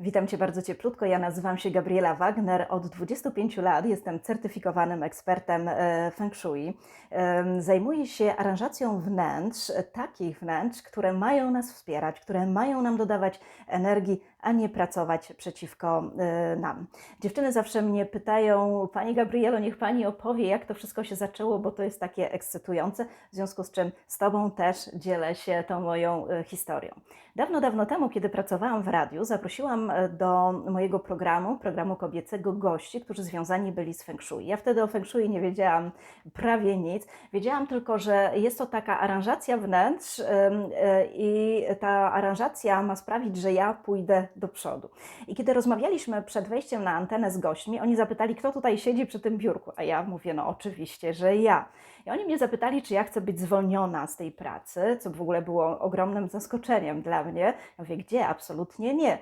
Witam Cię bardzo cieplutko. Ja nazywam się Gabriela Wagner. Od 25 lat jestem certyfikowanym ekspertem e, Feng Shui. Zajmuję się aranżacją wnętrz, takich wnętrz, które mają nas wspierać, które mają nam dodawać energii, a nie pracować przeciwko e, nam. Dziewczyny zawsze mnie pytają, Pani Gabrielo, niech Pani opowie, jak to wszystko się zaczęło, bo to jest takie ekscytujące, w związku z czym z Tobą też dzielę się tą moją e, historią. Dawno, dawno temu, kiedy pracowałam w radiu, zaprosiłam e, do mojego programu, programu kobiecego, gości, którzy związani byli z Feng Shui. Ja wtedy o Feng Shui nie wiedziałam prawie nic. Wiedziałam tylko, że jest to taka aranżacja wnętrz e, i ta aranżacja ma sprawić, że ja pójdę do przodu. I kiedy rozmawialiśmy przed wejściem na antenę z gośćmi, oni zapytali, kto tutaj siedzi przy tym biurku, a ja mówię, no oczywiście, że ja. I oni mnie zapytali, czy ja chcę być zwolniona z tej pracy, co w ogóle było ogromnym zaskoczeniem dla mnie. Ja mówię, gdzie? Absolutnie nie.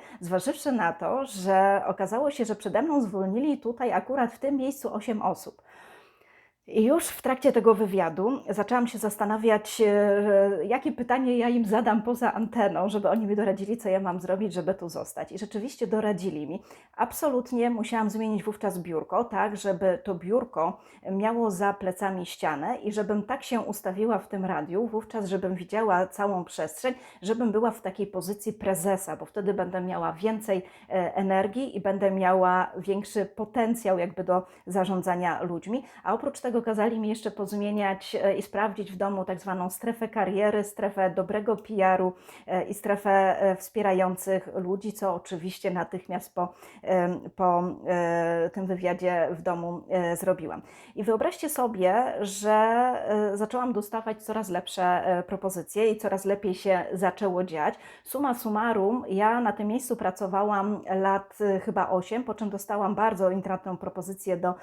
Zważywszy na to, że okazało się, że przede mną zwolnili tutaj akurat w tym miejscu 8 osób. I już w trakcie tego wywiadu zaczęłam się zastanawiać, e, jakie pytanie ja im zadam poza anteną, żeby oni mi doradzili, co ja mam zrobić, żeby tu zostać. I rzeczywiście doradzili mi. Absolutnie musiałam zmienić wówczas biurko, tak, żeby to biurko miało za plecami ścianę i żebym tak się ustawiła w tym radiu, wówczas, żebym widziała całą przestrzeń, żebym była w takiej pozycji prezesa, bo wtedy będę miała więcej e, energii i będę miała większy potencjał jakby do zarządzania ludźmi. A oprócz tego kazali mi jeszcze pozmieniać e, i sprawdzić w domu tak zwaną strefę kariery, strefę dobrego PR-u e, i strefę e, wspierających ludzi, co oczywiście natychmiast po, po tym wywiadzie w domu zrobiłam. I wyobraźcie sobie, że zaczęłam dostawać coraz lepsze propozycje i coraz lepiej się zaczęło dziać. Suma summarum, ja na tym miejscu pracowałam lat chyba 8, po czym dostałam bardzo intratną propozycję do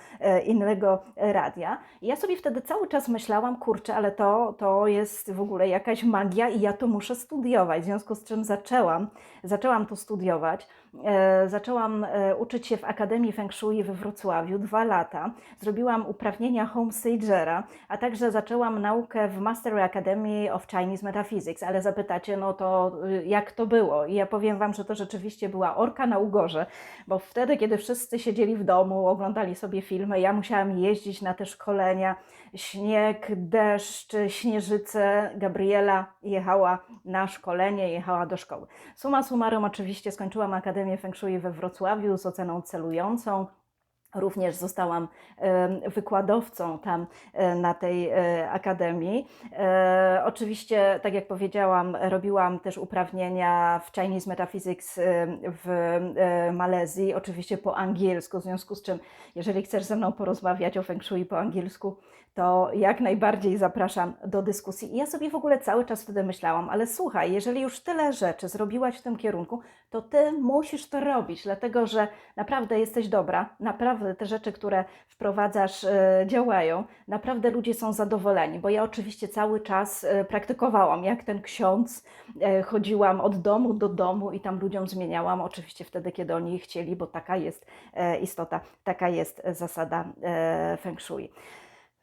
innego radia. I ja sobie wtedy cały czas myślałam, kurczę, ale to, to jest w ogóle jakaś magia i ja to muszę studiować. W związku z czym zaczęłam, zaczęłam to studiować. E, zaczęłam e, uczyć się w Akademii Feng Shui we Wrocławiu dwa lata. Zrobiłam uprawnienia homestagera, a także zaczęłam naukę w Master Academy of Chinese Metaphysics. Ale zapytacie, no to y, jak to było? I ja powiem Wam, że to rzeczywiście była orka na ugorze, bo wtedy, kiedy wszyscy siedzieli w domu, oglądali sobie filmy, ja musiałam jeździć na te szkolenia. Śnieg, deszcz, śnieżyce. Gabriela jechała na szkolenie, jechała do szkoły. Suma summarum, oczywiście skończyłam Akademię Feng Shui we Wrocławiu z oceną celującą. Również zostałam wykładowcą tam e, na tej e, akademii. E, Oczywiście, tak jak powiedziałam, robiłam też uprawnienia w Chinese Metaphysics w Malezji, oczywiście po angielsku, w związku z czym, jeżeli chcesz ze mną porozmawiać o Feng Shui po angielsku, to jak najbardziej zapraszam do dyskusji. I ja sobie w ogóle cały czas wtedy myślałam, ale słuchaj, jeżeli już tyle rzeczy zrobiłaś w tym kierunku, to ty musisz to robić, dlatego że naprawdę jesteś dobra, naprawdę te rzeczy, które wprowadzasz, e, działają, naprawdę ludzie są zadowoleni, bo ja oczywiście cały czas e, praktykowałam, jak ten ksiądz, e, chodziłam od domu do domu i tam ludziom zmieniałam, oczywiście wtedy, kiedy oni chcieli, bo taka jest istota, taka jest zasada Feng Shui.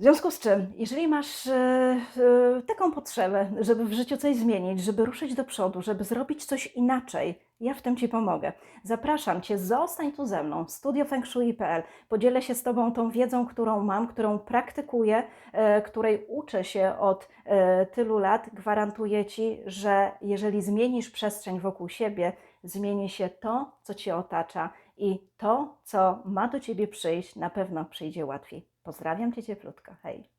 W związku z czym, jeżeli masz e, e, taką potrzebę, żeby w życiu coś zmienić, żeby ruszyć do przodu, żeby zrobić coś inaczej, ja w tym Ci pomogę. Zapraszam Cię, zostań tu ze mną, studiofengshui.pl. Podzielę się z Tobą tą wiedzą, którą mam, którą praktykuję, e, której uczę się od tylu lat. Gwarantuję Ci, że jeżeli zmienisz przestrzeń wokół siebie, zmieni się to, co Cię otacza i to, co ma do Ciebie przyjść, na pewno przyjdzie łatwiej. Pozdrawiam Cię cieplutko. Hej.